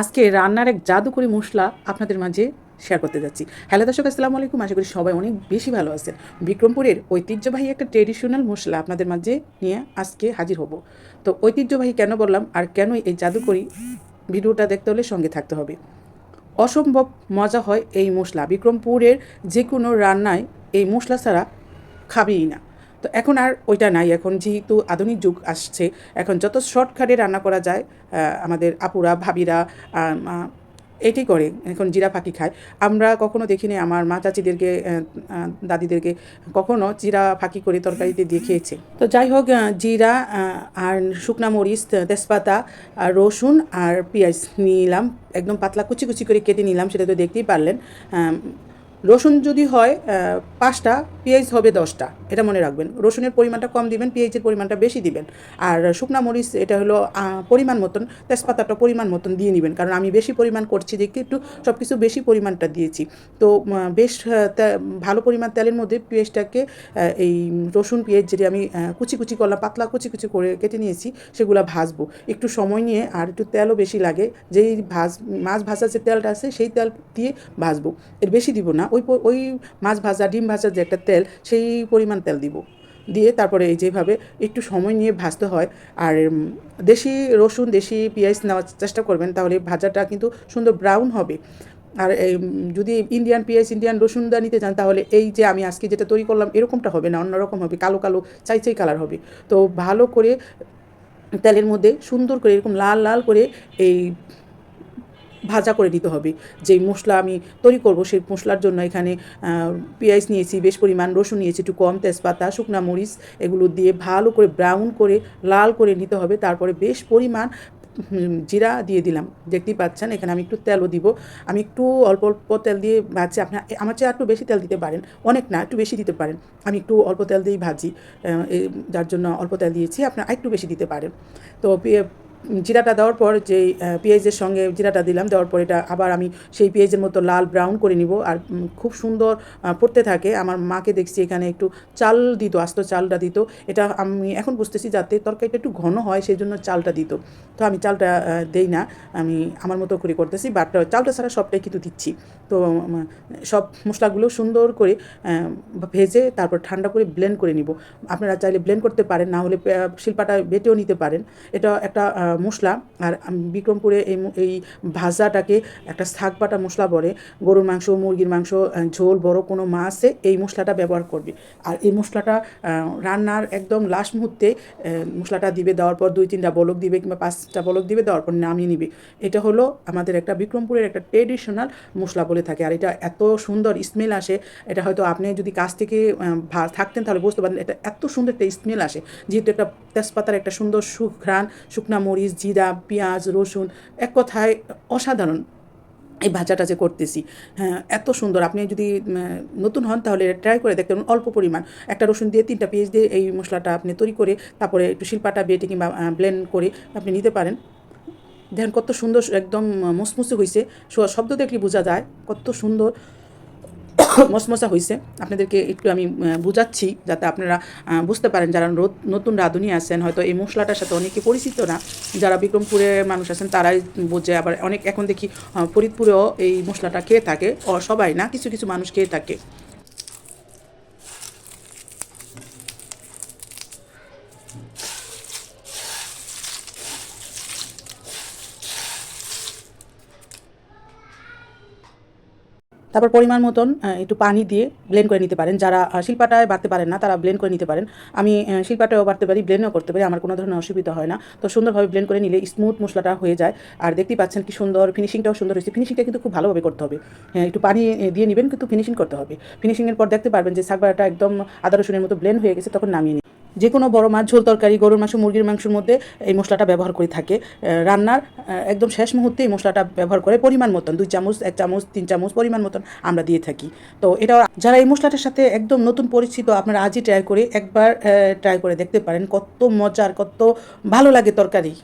আজকে রান্নার এক জাদুকরি মশলা আপনাদের মাঝে শেয়ার করতে যাচ্ছি। হ্যালো দর্শক, আসসালামু আলাইকুম। আশা করি সবাই অনেক বেশি ভালো আছেন। বিক্রমপুরের ঐতিহ্যবাহী একটা ট্রেডিশনাল মশলা আপনাদের মাঝে নিয়ে আজকে হাজির হব। তো ঐতিহ্যবাহী কেন বললাম আর কেন এই জাদুকরি ভিডিওটা দেখতে হলে সঙ্গে থাকতে হবে। অসম্ভব মজা হয় এই মশলা। বিক্রমপুরের যে কোনো রান্নায় এই মশলা ছাড়া খাবেই না। তো এখন আর ওইটা নাই। এখন যেহেতু আধুনিক যুগ আসছে, এখন যত শর্টকাটে রান্না করা যায় আমাদের আপুরা, ভাবিরা এটাই করে, এখন জিরা ফাঁকি খায়। আমরা কখনো দেখিনি আমার মা চাচিদেরকে দাদিদেরকে কখনো জিরা ফাঁকি করে তরকারিতে দিয়ে খেয়েছে। তো যাই হোক জিরা আর শুকনা মরিচ, তেজপাতা, আর রসুন আর পেঁয়াজ নিলাম। একদম পাতলা কুচি কুচি করে কেটে নিলাম, সেটা তো দেখতেই পারলেন। রসুন যদি হয় পাঁচটা, পেঁয়াজ হবে দশটা, এটা মনে রাখবেন। রসুনের পরিমাণটা কম দিবেন, পেঁয়াজের পরিমাণটা বেশি দিবেন। আর শুকনা মরিচ, এটা হলো পরিমাণ মতন, তেজপাতাটা পরিমাণ মতন দিয়ে নেবেন। কারণ আমি বেশি পরিমাণ করছি দেখে একটু সব কিছু বেশি পরিমাণটা দিয়েছি। তো বেশ ভালো পরিমাণ তেলের মধ্যে পেঁয়াজটাকে এই রসুন, পেঁয়াজ যেটি আমি কুচি কুচি করলাম, পাতলা কুচি কুচি করে কেটে নিয়েছি, সেগুলো ভাজবো। একটু সময় নিয়ে আর একটু তেলও বেশি লাগে, যেই ভাজ, মাছ ভাজার যে তেলটা আছে, সেই তেল দিয়ে ভাজবো। এর বেশি দিব না ওই ওই মাছ ভাজা, ডিম ভাজার যে একটা তেল, সেই পরিমাণ তেল দিব। দিয়ে তারপরে এই যেভাবে একটু সময় নিয়ে ভাজতে হয়। আর দেশি রসুন, দেশি পেঁয়াজ নেওয়ার চেষ্টা করবেন, তাহলে ভাজাটা কিন্তু সুন্দর ব্রাউন হবে। আর যদি ইন্ডিয়ান পেঁয়াজ, ইন্ডিয়ান রসুন দা নিতে চান, তাহলে এই যে আমি আজকে যেটা তৈরি করলাম, এরকমটা হবে না, অন্যরকম হবে, কালো কালো, চাই চাই কালার হবে। তো ভালো করে তেলের মধ্যে সুন্দর করে এরকম লাল লাল করে এই ভাজা করে নিতে হবে। যেই মশলা আমি তৈরি করব, সেই মশলার জন্য এখানে পেঁয়াজ নিয়েছি, বেশ পরিমাণ রসুন নিয়েছি, একটু কম তেজপাতা, শুকনা মরিচ, এগুলো দিয়ে ভালো করে ব্রাউন করে, লাল করে নিতে হবে। তারপরে বেশ পরিমাণ জিরা দিয়ে দিলাম। দেখতেই পাচ্ছেন, এখানে আমি একটু তেলও দিব। আমি একটু অল্প অল্প তেল দিয়ে ভাজছি। আপনার আমার চেয়ে একটু বেশি তেল দিতে পারেন। অনেক না, একটু বেশি দিতে পারেন। আমি একটু অল্প তেল দিয়েই ভাজি। যার জন্য অল্প তেল দিয়েছি, আপনার একটু বেশি দিতে পারেন। তো জিরাটা দেওয়ার পর যে পেঁয়াজের সঙ্গে জিরাটা দিলাম, দেওয়ার পর এটা আবার আমি সেই পেঁয়াজের মতো লাল ব্রাউন করে নিব। আর খুব সুন্দর পড়তে থাকে। আমার মাকে দেখছি এখানে একটু চাল দিত, আস্ত চালটা দিত। এটা আমি এখন বুঝতেছি যাতে তরকারিটা একটু ঘন হয় সেই জন্য চালটা দিত। তো আমি চালটা দেই না। আমি আমার মতো করে করতেছি বাট চালটা ছাড়া সবটাই কিন্তু দিচ্ছি। তো সব মশলাগুলো সুন্দর করে ভেজে তারপর ঠান্ডা করে ব্লেন্ড করে নিব। আপনারা চাইলে ব্লেন্ড করতে পারেন, না হলে শিল্পাটা বেটেও নিতে পারেন। এটা একটা মশলা আর বিক্রমপুরে এই এই ভাজাটাকে একটা শাক বাটা মশলা বলে। গরুর মাংস, মুরগির মাংস ঝোল, বড় কোনো মাছে এই মশলাটা ব্যবহার করবে। আর এই মশলাটা রান্নার একদম লাস্ট মুহূর্তে মশলাটা দিবে, দেওয়ার পর দুই তিনটা বলক দিবে কিংবা পাঁচটা বলক দিবে, দেওয়ার পর নামিয়ে নিবে। এটা হলো আমাদের একটা বিক্রমপুরের একটা ট্রেডিশনাল মশলা বলে থাকে। আর এটা এত সুন্দর স্মেল আসে, এটা হয়তো আপনি যদি কাছ থেকে থাকতেন তাহলে বুঝতে পারেন এটা এত সুন্দর একটা স্মেল আসে। যেহেতু একটা তেজপাতার একটা সুন্দর সুঘ্রাণ, শুকনা মরিচ জিরা পেঁয়াজ রসুন এক কথায় অসাধারণ এই ভাজাটা যে করতেছি। হ্যাঁ এত সুন্দর। আপনি যদি নতুন হন তাহলে ট্রাই করে দেখতে পারেন, অল্প পরিমাণ। একটা রসুন দিয়ে তিনটা পেঁয়াজ দিয়ে এই মশলাটা আপনি তৈরি করে তারপরে একটু শিল্পাটা বেটে কিংবা ব্লেন্ড করে আপনি নিতে পারেন। দেখেন কত সুন্দর একদম মসমসে হয়েছে শব্দ দেখলে বোঝা যায় কত সুন্দর। মসমসা হয়েছে আপনাদেরকে একটু আমি বুঝাচ্ছি যাতে আপনারা বুঝতে পারেন যারা নতুন রাঁধুনি আছেন, হয়তো এই মশলাটার সাথে অনেকে পরিচিত না। যারা বিক্রমপুরে মানুষ আছেন, তারাই বোঝে। আবার অনেক, এখন দেখি ফরিদপুরেও এই মশলাটা খেয়ে থাকে। সবাই না, কিছু কিছু মানুষ খেয়ে থাকে। তারপর পরিমাণ মতন একটু পানি দিয়ে ব্লেন্ড করে নিতে পারেন। যারা শিল্পাটায় বাড়তে পারেন না তারা ব্লেন্ড করে নিতে পারেন। আমি আহ, শিল্পাটায়ও বাড়তে পারি ব্লেন্ডও করতে পারি আমার কোনো ধরনের অসুবিধা হয় না। তো সুন্দরভাবে ব্লেন্ড করে নিলে স্মুথ মশলাটা হয়ে যায়। আর দেখতেই পাচ্ছেন কি সুন্দর ফিনিশিংটাও সুন্দর হয়েছে। ফিনিশিংটা কিন্তু খুব ভালোভাবে করতে হবে। হ্যাঁ, একটু পানি দিয়ে নেবেন কিন্তু ফিনিশিং করতে হবে। ফিনিশিংয়ের পর দেখতে পারবেন যে শাকবাটা একদম আদা রসুনের মতো ব্লেন্ড হয়ে গেছে তখন নামিয়ে যে কোনো বড় মাছ, ঝোল তরকারি, গরুর মাংস, মুরগির মাংসের মধ্যে এই মশলাটা ব্যবহার করে থাকে। রান্নার একদম শেষ মুহূর্তে এই মশলাটা ব্যবহার করে পরিমাণ মতন, দুই চামচ, এক চামচ, তিন চামচ পরিমাণ মতন আমরা দিয়ে থাকি। তো এটা যারা এই মশলাটার সাথে একদম নতুন পরিচিত, আপনারা আজই ট্রাই করে একবার ট্রাই করে দেখতে পারেন কত মজার, কত ভালো লাগে তরকারি।